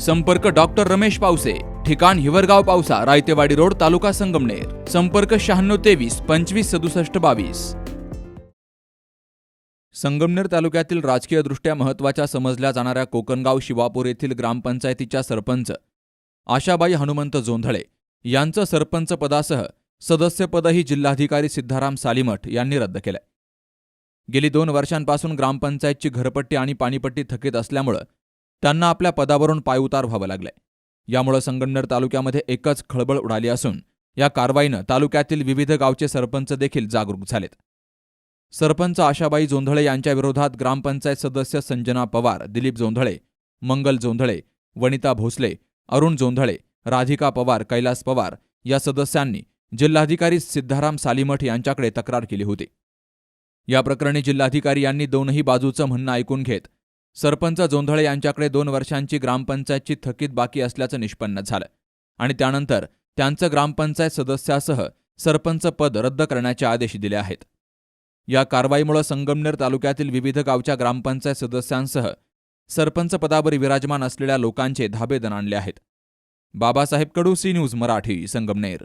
संपर्क डॉक्टर रमेश पावसे ठिकाण हिवरगाव पावसा रायतेवाडी रोड तालुका संगमनेर. संपर्क शहाण्णव तेवीस पंचवीस सदुसष्ट बावीस. संगमनेर तालुक्यातील राजकीयदृष्ट्या महत्त्वाच्या समजल्या जाणाऱ्या कोकणगाव शिवापूर येथील ग्रामपंचायतीच्या सरपंच आशाबाई हनुमंत जोंधळे यांचं सरपंच पदासह सदस्यपदही जिल्हाधिकारी सिद्धाराम सालीमठ यांनी रद्द केलंय. गेली दोन वर्षांपासून ग्रामपंचायतची घरपट्टी आणि पाणीपट्टी थकीत असल्यामुळं त्यांना आपल्या पदावरून पायउतार व्हावं लागलंय. यामुळं संगमनेर तालुक्यामध्ये एकच खळबळ उडाली असून या कारवाईनं तालुक्यातील विविध गावचे सरपंच देखील जागरूक झालेत. सरपंच आशाबाई जोंधळे यांच्याविरोधात ग्रामपंचायत सदस्य संजना पवार दिलीप जोंधळे मंगल जोंधळे वनिता भोसले अरुण जोंधळे राधिका पवार कैलास पवार या सदस्यांनी जिल्हाधिकारी सिद्धाराम सालीमठ यांच्याकडे तक्रार केली होती. या प्रकरणी जिल्हाधिकारी यांनी दोनही बाजूचं म्हणणं ऐकून घेत सरपंच जोंधळे यांच्याकडे दोन वर्षांची ग्रामपंचायतची थकीत बाकी असल्याचं निष्पन्न झालं. आणि त्यानंतर त्यांचं ग्रामपंचायत सदस्यासह सरपंच पद रद्द करण्याचे आदेश दिले आहेत. या कारवाईमुळे संगमनेर तालुक्यातील विविध गावच्या ग्रामपंचायत सदस्यांसह सरपंच पदावर विराजमान असलेल्या लोकांचे धाबे दणाणले आहेत. Babasaheb Kadu C news Marathi Sangamner.